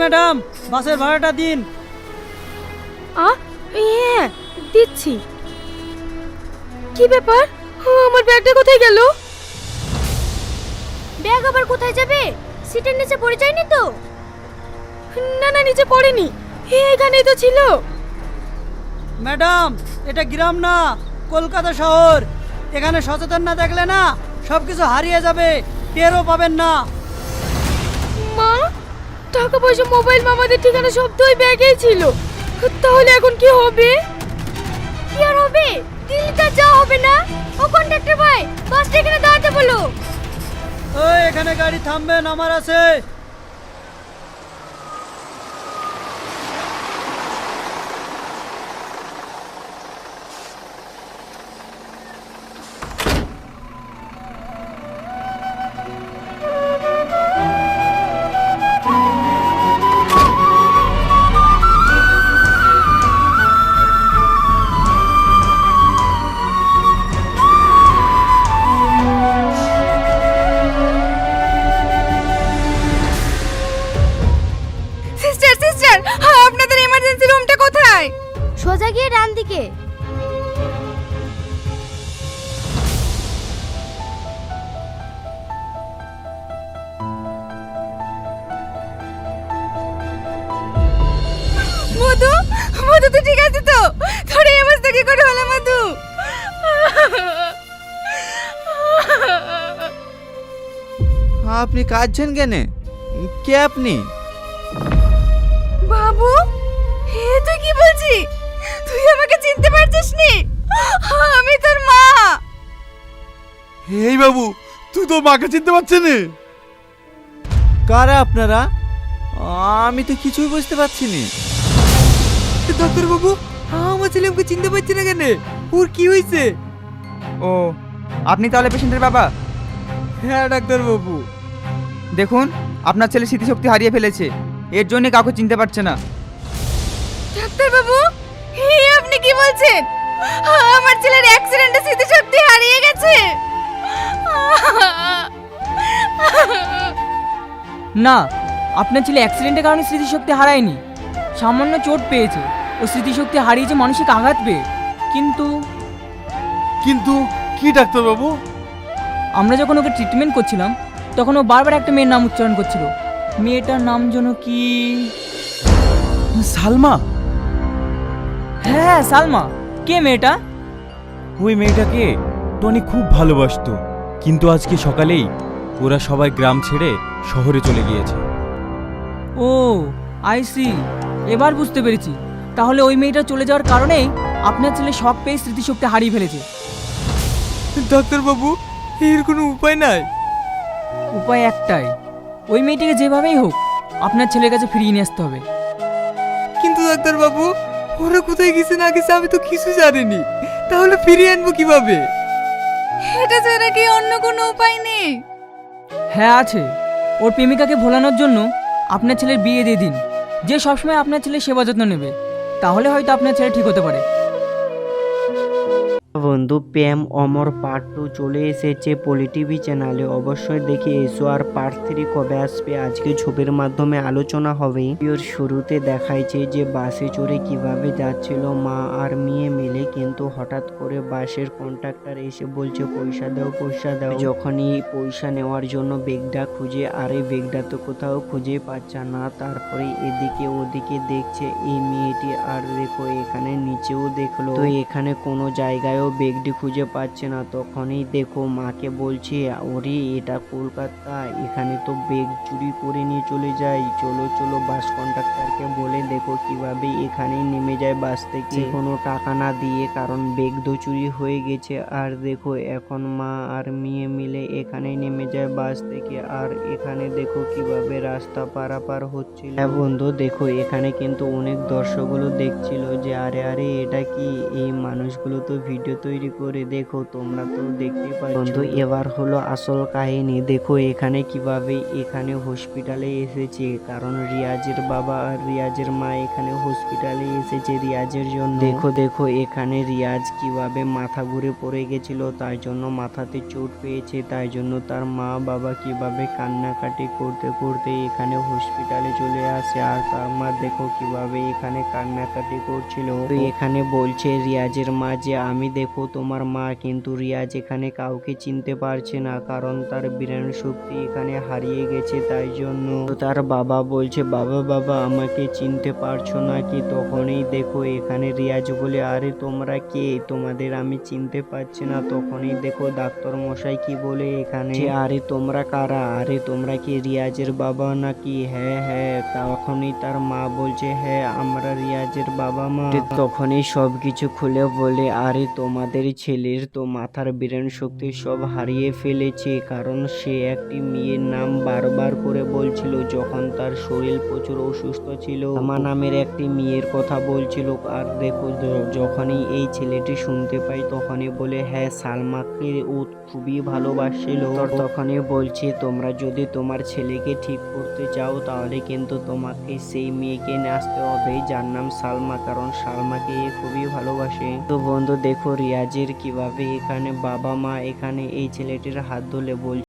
Madam বাসের ভাড়াটা দিন। আ হ্যাঁ দিচ্ছি। কি ব্যাপার? আমার ব্যাগটা কোথায় গেল? ব্যাগ আবার কোথায় যাবে? সিটের নিচে পড়ে যায়নি তো? না না নিচে পড়েনি। এখানেই তো ছিল। ম্যাডাম এটা গ্রাম না কলকাতা শহর। এখানে সচেতন না দেখলে না সব কিছু হারিয়ে যাবে টেরও পাবেন না। মা টাকা পয়সা মোবাইল মামাদের ঠিকানা সব তো ওই ব্যাগেই ছিল। তাহলে এখন কি হবে? কি আর হবে? দিল্লিতে যাওয়া হবে না? ও কন্ডাক্টর ভাই বাসটা এখানে দাঁড়াতে বলো। ওই এখানে গাড়ি থামবেন আমার আছে। সোজা গিয়ে ডান দিকে। মধু মধু তুই ঠিক আছে তো? তোর এই অবস্থা কি করে হলো মধু? আপনি কাঁদছেন কেন? কে আপনি? বাবু হে তুই কি বলছি তুই আমাকে চিনতে পারছিস নি আমি তোর মা। এই বাবু তুই তো মাকে চিনতে পারছিস না কারা আপনারা? আমি তো কিছুই বুঝতে পারছি না ডাক্তার বাবু আমার ছেলে আমাকে চিনতে পারছে না কেন? ওর কি হয়েছে? ও আপনি তাহলে পেশেন্টের বাবা? হ্যাঁ ডাক্তার বাবু। দেখুন আপনার ছেলে স্মৃতিশক্তি হারিয়ে ফেলেছে। এর জন্য কাউকে চিনতে পারছে না। ডাক্তার বাবু কি বলছেন আমার ছেলের অ্যাক্সিডেন্টে স্মৃতিশক্তি হারিয়ে গেছে। না আপনার ছেলে অ্যাক্সিডেন্টের কারণে স্মৃতিশক্তি হারায়নি। সামান্য চোট পেয়েছে। ও স্মৃতিশক্তি হারিয়েছে মানসিক আঘাত পেয়ে। কিন্তু কিন্তু কি ডাক্তার বাবু আমরা যখন ওকে ট্রিটমেন্ট করছিলাম তখন ও বারবার একটা মেয়ের নাম উচ্চারণ করছিল। মেয়েটার নাম যেন কি? সালমা হ্যাঁ সালমা। কে মেয়েটা? ওই মেয়েটাকে টনি খুব ভালোবাসতো কিন্তু আজকে সকালেই ওরা সবাই গ্রাম ছেড়ে শহরে চলে গিয়েছে। ও আই সি এবার বুঝতে পেরেছি। তাহলে ওই মেয়েটা চলে যাওয়ার কারণেই আপনার ছেলে শখ পেয়ে স্মৃতিশক্তি হারিয়ে ফেলেছে। ডাক্তার বাবু এর কোনো উপায় নাই। উপায় একটাই। ওই মেয়েটিকে যেভাবেই হোক আপনার ছেলের কাছে ফিরিয়ে নিয়ে আসতে হবে। কিন্তু ডাক্তার বাবু ওরা কোথায় গেছে না গেছে আমি তো কিছু জানিনি। তাহলে ফিরিয়ে আনব কীভাবে? এটা ছাড়া কি অন্য কোনো উপায় নেই? হ্যাঁ আছে। ওর প্রেমিকাকে ভোলানোর জন্য আপনার ছেলের বিয়ে দিয়ে দিন। যে সবসময় আপনার ছেলের সেবা যত্ন নেবে তাহলে হয়তো আপনার ছেলে ঠিক হতে পারে। বন্ধু প্রেম, অমর পার্ট টু চলে এসেছে পলিটিভি চ্যানেলে অবশ্যই দেখে এসো আর পার্ট থ্রি কবে আসবে? আজকে ছবির মাধ্যমে আলোচনা হবে। ওর শুরুতে দেখাইছে যে বাসে চড়ে কীভাবে যাচ্ছিল মা আর মেয়ে মিলে। কিন্তু হঠাৎ করে বাসের কন্ট্রাক্টর এসে বলছে, পয়সা দাও পয়সা দাও। যখনই পয়সা নেওয়ার জন্য বেগটা খুঁজে, আর এই বেগটা তো কোথাও খুঁজে পাচ্ছে না, তারপরে এদিকে ওদিকে দেখছে, এই মেয়েটি আর দেখো, এখানে নিচেও দেখল। তো এখানে কোনো জায়গায়ও বেগটি খুঁজে পাচ্ছে না। তখনই দেখো, মাকে বলছে, ওরে, এটা কলকাতা, এখানে তো বেগ চুরি করে নিয়ে চলে যায়। চলো চলো, বাস কন্ডাক্টরকে বলে দেখো কীভাবে এখানেই নেমে যায় বাস থেকে। কোনো টাকা না দিয়ে কারণ বেগ তো চুরি হয়ে গেছে। আর দেখো, এখন মা আর মেয়ে মিলে এখানেই নেমে যায় বাস থেকে। আর এখানে দেখো কীভাবে রাস্তা পারাপার হচ্ছিল। হ্যাঁ বন্ধু, দেখো, এখানে কিন্তু অনেক দর্শকগুলো দেখছিল যে, আরে আরে, এটা কি? এই মানুষগুলো তো ভিডিও তৈরি করে, দেখো, তোমরা তো দেখতে পাচ্ছ। বন্ধু, এবার হলো আসল কাহিনী। দেখো, এখানে কীভাবে এখানে হসপিটালে এসেছে। কারণ রিয়াজের বাবা আর রিয়াজের মা এখানে হসপিটালে এসেছে রিয়াজের জন্য। দেখো দেখো, এখানে রিয়াজ কীভাবে মাথা ঘুরে পড়ে গেছিল তাই জন্য মাথাতে চোট পেয়েছে তাই জন্য তার মা বাবা কীভাবে কান্নাকাটি করতে করতে এখানে হসপিটালে চলে আসে, আর তার মা দেখো কীভাবে এখানে কান্নাকাটি করছিল। এখানে বলছে রিয়াজের মা যে, আমি দেখো তোমার মা কিন্তু রিয়াজ এখানে কাউকে চিনতে পারছে না, কারণ তার ব্রেন শক্তি এখানে হারিয়ে গেছে তাই জন্য। তার বাবা বলছে, বাবা বাবা, আমাকে চিনতে পারছ না কি তখনই দেখো এখানে রিয়াজ বলে, আরে, তোমরা কে? তোমাদের আমি চিনতে পারছি না। তখনই দেখো ডাক্তার মশাই কি বলে এখানে। আরে তোমরা কারা? আরে তোমরা কি রিয়াজের বাবা নাকি? হ্যাঁ হ্যাঁ। তখনই তার মা বলছে হ্যাঁ আমরা রিয়াজের বাবা মা। তখনই সব কিছু খুলে বলে, আরে তোমাদের ছেলের তো মাথার ব্রেন শক্তি সব হারিয়ে ফেলেছে। কারণ সে একটি মেয়ের নাম বারবার করে বলছিল, যখন তার শরীর প্রচুর অসুস্থ ছিল। আমার নামের একটি মেয়ের কথা বলছিল। আর দেখো যখনই এই ছেলেটি শুনতে পাই তখনই বলে হ্যাঁ সালমাকে ও খুবই ভালোবাসছিল। তখনই বলছে তোমরা যদি তোমার ছেলেকে ঠিক করতে চাও তাহলে কিন্তু তোমাকে সেই মেয়েকে নিয়ে আসতে হবে যার নাম সালমা কারণ সালমাকে খুবই ভালোবাসে। তো বন্ধু দেখো রিয়াজের কীভাবে এখানে বাবা মা এখানে এই ছেলেটির হাত ধরে বল